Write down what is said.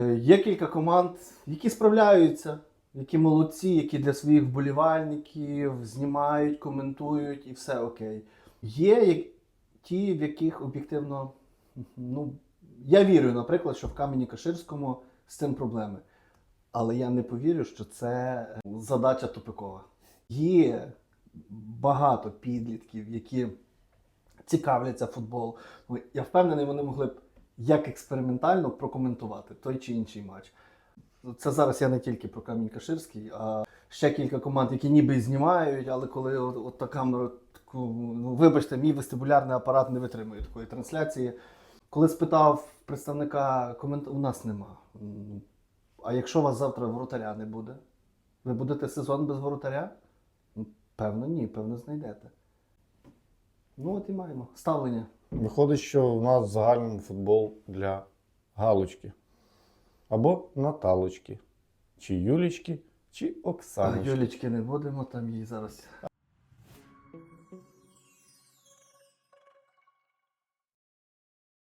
Е, Є кілька команд, які справляються, які молодці, які для своїх вболівальників знімають, коментують і все окей. Є ті, в яких об'єктивно, ну, я вірю, наприклад, що в Камені Каширському з цим проблеми. Але я не повірю, що це е, задача тупикова. Є багато підлітків, які цікавляться футболом. Ну, Я впевнений, вони могли б як експериментально прокоментувати той чи інший матч. Це зараз я не тільки про Камінь Каширський, а ще кілька команд, які ніби і знімають, але коли от, от та камера, таку, ну вибачте, мій вестибулярний апарат не витримує такої трансляції. Коли спитав представника комент, у нас нема. А якщо у вас завтра воротаря не буде, ви будете сезон без воротаря? Певно, ні, певно, знайдете. Ну, от і маємо. Ставлення. Виходить, що в нас в загальному футбол для Галочки. Або Наталочки. Чи Юлічки, чи А, Юлічки не будемо, там їй зараз